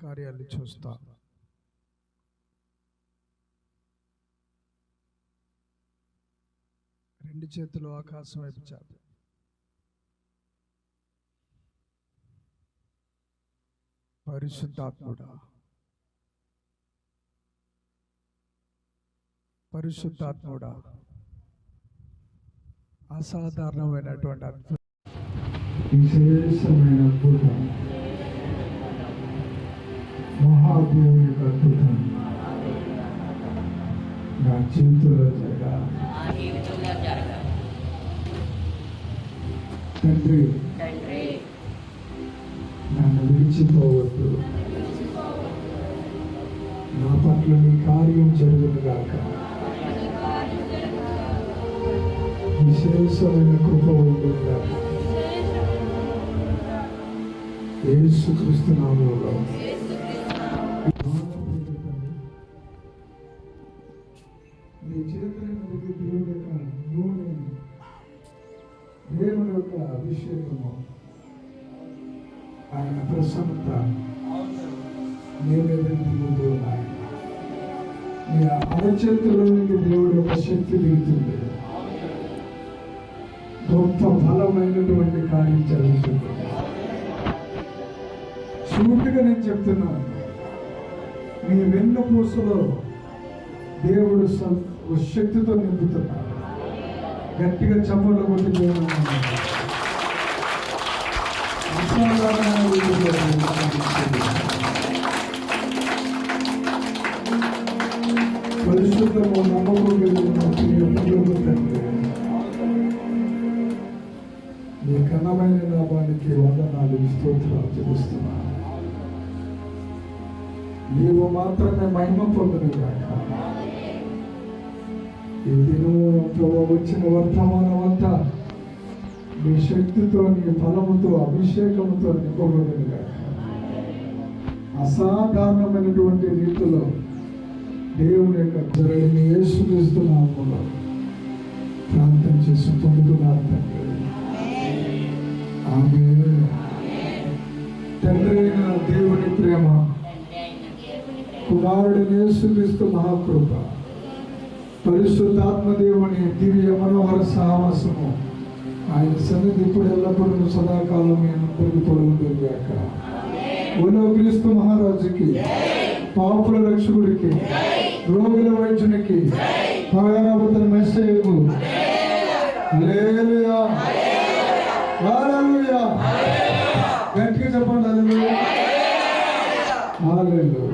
కార్యాలు చూస్తా. రెండు చేతులు ఆకాశం వైపు చాపి. పరిశుద్ధాత్ముడా పరిశుద్ధాత్ముడా అసాధారణమైనటువంటి అద్భుతం విశేషమైన అద్భుతం. మహాదేవుని యొక్క అద్భుతం నా జీవితంలో జరగాలి తండ్రి నన్ను విడిచిపోవద్దు నా పట్ల నీ కార్యం జరుగునుగాక విశేషమైన కృప ఉండును గాక. యేసుక్రీస్తు నామంలో. నీ చేతుల మీదకి దేవుని యొక్క నూనె దేవుని యొక్క అభిషేకము ఆయన ప్రసన్నత. నీ మీద దిగుతూ ఉన్నాయి నీ అరచేతుల్లోనికి దేవుడి యొక్క శక్తి దిగుతుంది. గొప్ప బలమైనటువంటి కార్యం జరుగుతుంది. సూటిగా నేను చెప్తున్నాను. నీ వెన్నుపూసలో దేవుడు స- ఒక శక్తితో నింపుతున్నా గట్టిగా చప్పట్లు కొట్టి దేవుడు పరిశుద్ధము నమ్మకం నీ ఘనమైన నామానికి వందనాలు స్తోత్రాలు చెల్లిస్తున్నాను నీవు మాత్రమే మహిమ పొందును కాక ఈ దినము ప్రభు వచ్చిన వర్తమానం అంతా నీ శక్తితో నీ బలముతో అభిషేకముతో నింపబడిన అసాధారణమైనటువంటి రీతిలో దేవుని యొక్క జరడిని యేసుక్రీస్తు ప్రార్థన చేసి పొందుతున్నారు తండ్రి. ఆమె తండ్రి అయిన దేవుని ప్రేమ కుమారుడిని అయిన దేవుని ప్రేమ మహాకృప పరిశుద్ధాత్మదేవుని దివ్య మనోహర సహవాసము ఆయన సన్నిధి ఇప్పుడు ఎల్లప్పుడూ సదాకాలం అందరికీ తొలగుతుందాక ఓలో క్రీస్తు మహారాజుకి పాపుల రక్షకుడికి రోగుల వైద్యునికి పగనబుద్ధ మెస్సేయకు గట్టిగా చెప్పండి హల్లెలూయా. హల్లెలూయా.